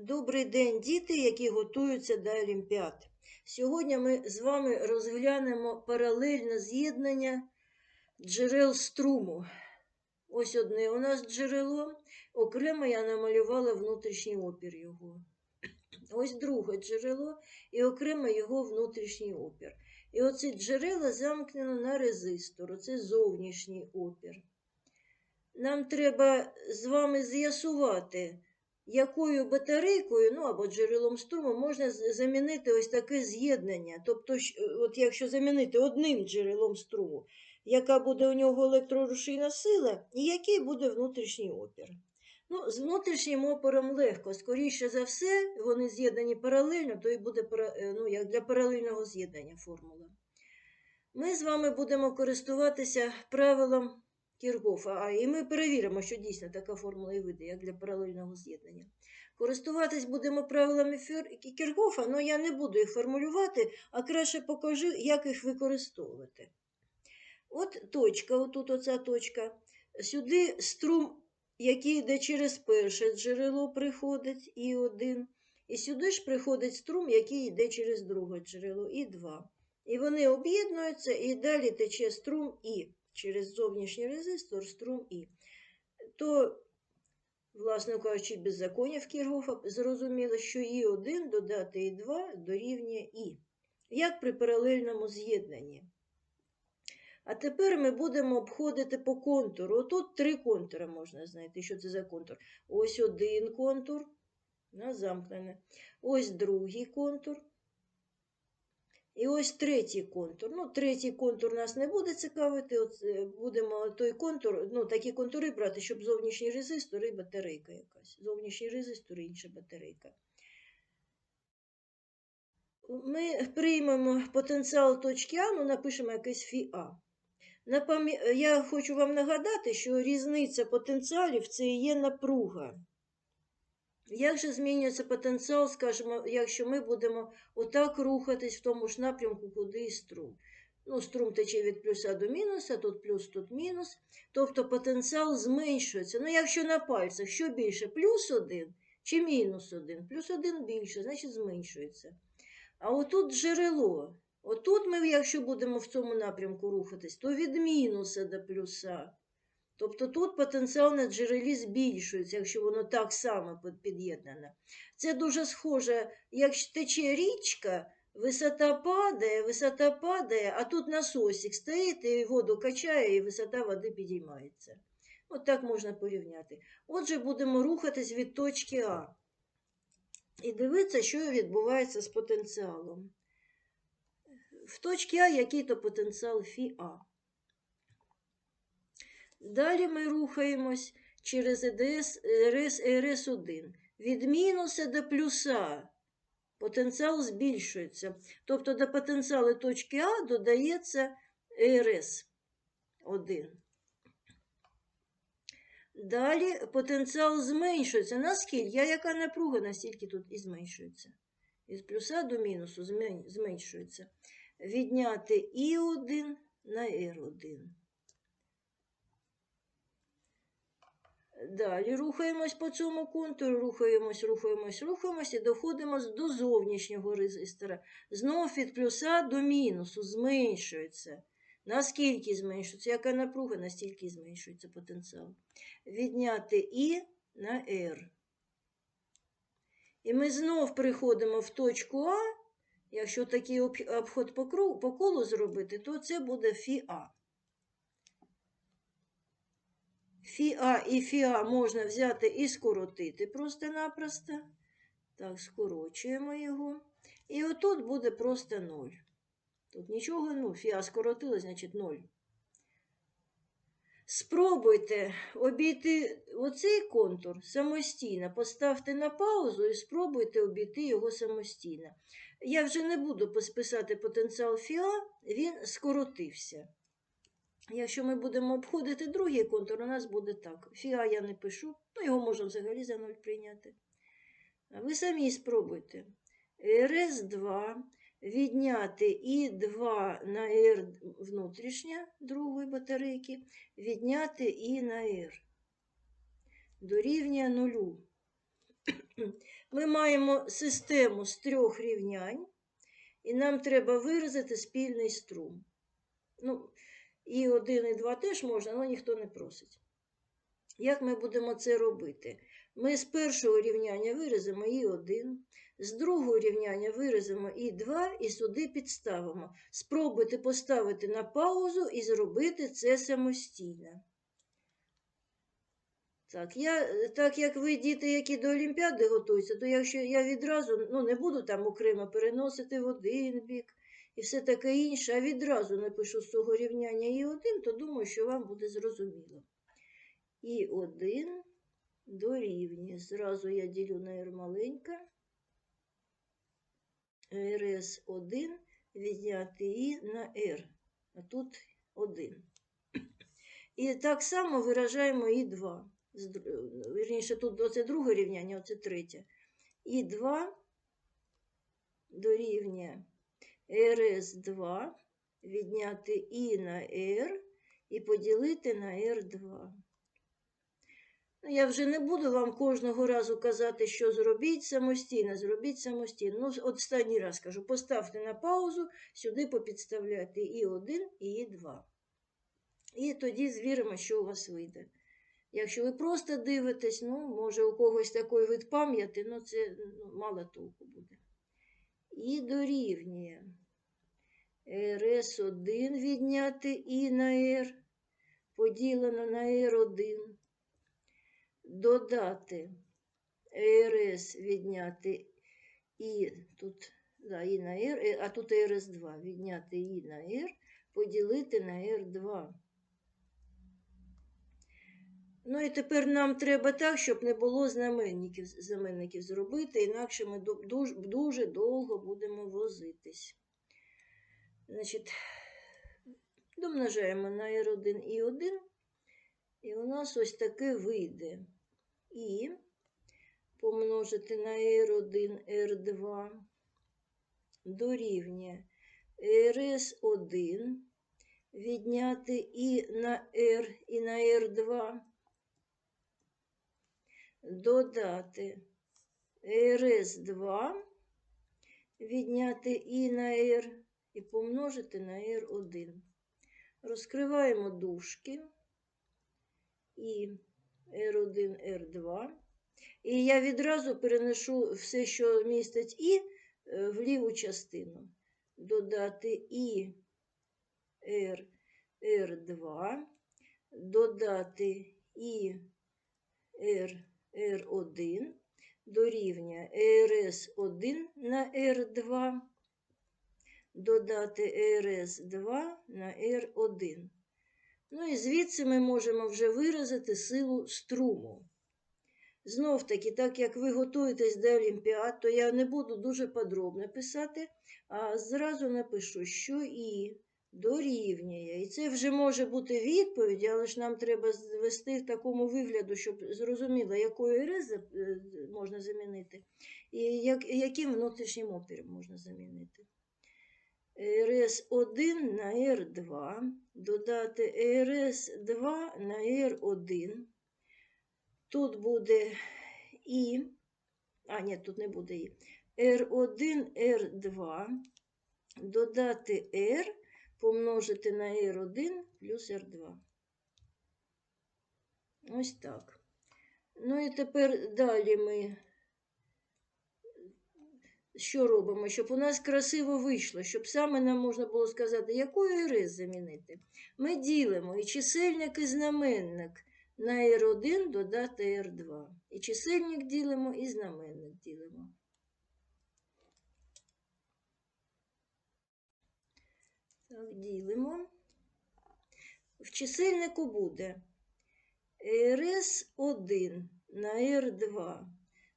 Добрий день, діти, які готуються до Олімпіад. Сьогодні ми з вами розглянемо паралельне з'єднання джерел струму. Ось одне у нас джерело, окремо я намалювала внутрішній опір його. Ось друге джерело і окремо його внутрішній опір. І оце джерело замкнено на резистор, оце зовнішній опір. Нам треба з вами з'ясувати, якою батарейкою, ну або джерелом струму можна замінити ось таке з'єднання. Тобто, от якщо замінити одним джерелом струму, яка буде у нього електрорушійна сила і який буде внутрішній опір. Ну, з внутрішнім опором легко. Скоріше за все, вони з'єднані паралельно, то і буде е, ну, як для паралельного з'єднання формула. Ми з вами будемо користуватися правилом Кіргофа. А, і ми перевіримо, що дійсно така формула і вийде, як для паралельного з'єднання. Користуватись будемо правилами Кіргофа, але я не буду їх формулювати, а краще покажу, як їх використовувати. От точка, отут оця точка. Сюди струм, який йде через перше джерело, приходить І1. І сюди ж приходить струм, який йде через друге джерело, І2. І вони об'єднуються, і далі тече струм І через зовнішній резистор струм І. То, власне кажучи, беззаконня в Кіргофа зрозуміло, що І1 додати І2 дорівнює І, як при паралельному з'єднанні. А тепер ми будемо обходити по контуру. Отут три контури можна знайти. Що це за контур? Ось один контур, на замкнене. Ось другий контур. І ось третій контур. Ну, третій контур нас не буде цікавити. От, е, будемо той контур, ну, такі контури брати, щоб зовнішній резистор і батарейка якась. Зовнішній резистор і інша батарейка. Ми приймемо потенціал точки А, ну, напишемо якесь фі А. Я хочу вам нагадати, що різниця потенціалів це є напруга. Як же змінюється потенціал, скажімо, якщо ми будемо отак рухатись в тому ж напрямку, куди і струм? Ну, струм тече від плюса до мінуса, тут плюс, тут мінус. Тобто потенціал зменшується. Ну, якщо на пальцях, що більше, плюс один чи мінус один? Плюс один більше, значить зменшується. А отут джерело. Отут ми, якщо будемо в цьому напрямку рухатись, то від мінуса до плюса. Тобто тут потенціал на джерелі збільшується, якщо воно так само під'єднане. Це дуже схоже, як тече річка, висота падає, висота падає, а тут насосик стоїть і воду качає, і висота води підіймається. От так можна порівняти. Отже, будемо рухатись від точки А. І дивитися, що відбувається з потенціалом. В точці А який то потенціал фі А. Далі ми рухаємось через РС РС1. Від мінуса до плюса потенціал збільшується. Тобто до потенціалу точки А додається РС1. Далі потенціал зменшується. Наскільки? А яка напруга, настільки тут і зменшується. Із плюса до мінусу зменшується. Відняти І1 на Р1. Далі рухаємось по цьому контуру, рухаємось, рухаємось, рухаємось і доходимо до зовнішнього резистора. Знов від плюса до мінусу зменшується. Наскільки зменшується? Яка напруга, настільки зменшується потенціал. Відняти І на R. І ми знов приходимо в точку А. Якщо такий обход по, колу зробити, то це буде фі А. Фіа і фіа можна взяти і скоротити просто-напросто. Так, скорочуємо його. І отут буде просто 0. Тут нічого, ну, фіа скоротили, значить 0. Спробуйте обійти оцей контур самостійно. Поставте на паузу і спробуйте обійти його самостійно. Я вже не буду писати потенціал фіа, він скоротився. Якщо ми будемо обходити другий контур, у нас буде так. Фіа я не пишу, ну його можна взагалі за 0 прийняти. Ви самі спробуйте. РС2 відняти І2 на Р внутрішня другої батарейки, відняти І на Р. Дорівнює нулю. Ми маємо систему з трьох рівнянь, і нам треба виразити спільний струм. Ну, і один, і два теж можна, але ніхто не просить. Як ми будемо це робити? Ми з першого рівняння виразимо і 1, з другого рівняння виразимо і 2, і сюди підставимо. Спробуйте поставити на паузу і зробити це самостійно. Так, я, так як ви діти, які до Олімпіади готуються, то якщо я відразу ну, не буду там окремо переносити в один бік і все таке інше, а відразу напишу з цього рівняння і 1, то думаю, що вам буде зрозуміло. І 1 дорівнює. Зразу я ділю на R маленька. РС1 відняти І на R. А тут 1. І так само виражаємо і 2. Вірніше, тут оце друге рівняння, оце третє. І 2 дорівнює РС2 відняти І на R і поділити на R2. Ну, Я вже не буду вам кожного разу казати, що зробіть самостійно, зробіть самостійно. Ну, останній раз кажу, поставте на паузу, сюди попідставляйте і 1, і 2. І тоді звіримо, що у вас вийде. Якщо ви просто дивитесь, ну, може, у когось такий вид пам'яті, ну це ну, мало толку буде. І дорівнює. РС1 відняти І на R, поділено на R1 додати РС відняти І, тут да, І на Р, а тут РС2 відняти І на Р, поділити на Р2. Ну і тепер нам треба так, щоб не було знаменників, знаменників зробити, інакше ми дуже, дуже довго будемо возитись. Значить, домножаємо на R1 і 1, і у нас ось таке вийде і помножити на R1, R2 дорівнює RS1 відняти і на R, і на R2, додати RS2 відняти і на R і помножити на R1. Розкриваємо дужки і R1, R2. І я відразу переношу все, що містить І, в ліву частину. Додати І R, R2, додати І R, R1, дорівнює RS1 на R2, додати RS2 на R1. Ну і звідси ми можемо вже виразити силу струму. Знов таки, так як ви готуєтесь до Олімпіад, то я не буду дуже подробно писати, а зразу напишу, що і дорівнює. І це вже може бути відповідь, але ж нам треба звести в такому вигляду, щоб зрозуміло, якою РС можна замінити, і яким внутрішнім опіром можна замінити. РС1 на Р2, додати РС2 на Р1. Тут буде І, а, ні, тут не буде І. R1, R2, додати R, помножити на R1 плюс R2. Ось так. Ну і тепер далі ми що робимо, щоб у нас красиво вийшло, щоб саме нам можна було сказати, якою РС замінити. Ми ділимо і чисельник, і знаменник на R1 додати R2. І чисельник ділимо, і знаменник ділимо. Так, ділимо. В чисельнику буде РС1 на R2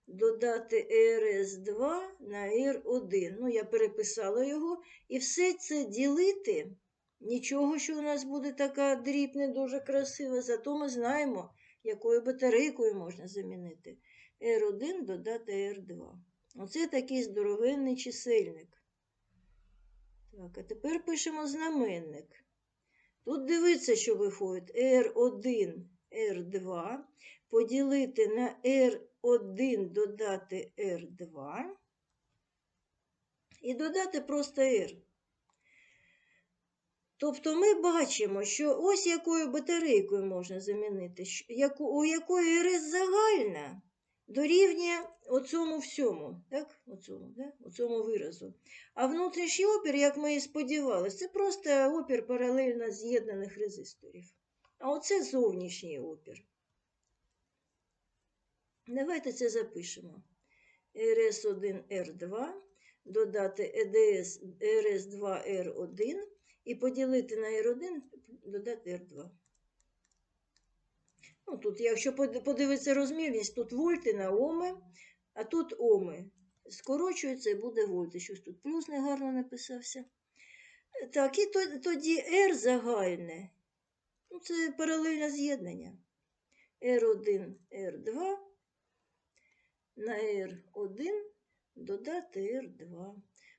додати РС2 на Р1. Ну, я переписала його. І все це ділити. Нічого, що у нас буде така дріб не дуже красива, зато ми знаємо, якою батарейкою можна замінити. R1 додати R2. Оце такий здоровенний чисельник. Так, а тепер пишемо знаменник. Тут дивиться, що виходить R1, R2 поділити на R R1 додати R2 і додати просто R. Тобто ми бачимо, що ось якою батарейкою можна замінити, у якої РС загальна дорівнює оцьому всьому, так? Оцьому, да? оцьому виразу. А внутрішній опір, як ми і сподівалися, це просто опір паралельно з'єднаних резисторів. А оце зовнішній опір. Давайте це запишемо. РС1 R2 додати Е ЕДС РС2 R1 і поділити на R1, додати R2. Ну, тут, якщо подивитися розмірність, тут вольти на оми, а тут оми. Скорочується і буде вольти. Щось тут плюс негарно написався. Так, і тоді R загальне. Ну, це паралельне з'єднання. R1, R2 на R1 додати R2.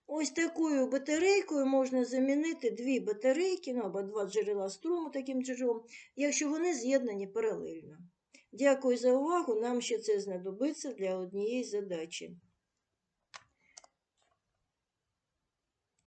Ось такою батарейкою можна замінити дві батарейки, ну або два джерела струму таким джерелом, якщо вони з'єднані паралельно. Дякую за увагу. Нам ще це знадобиться для однієї задачі.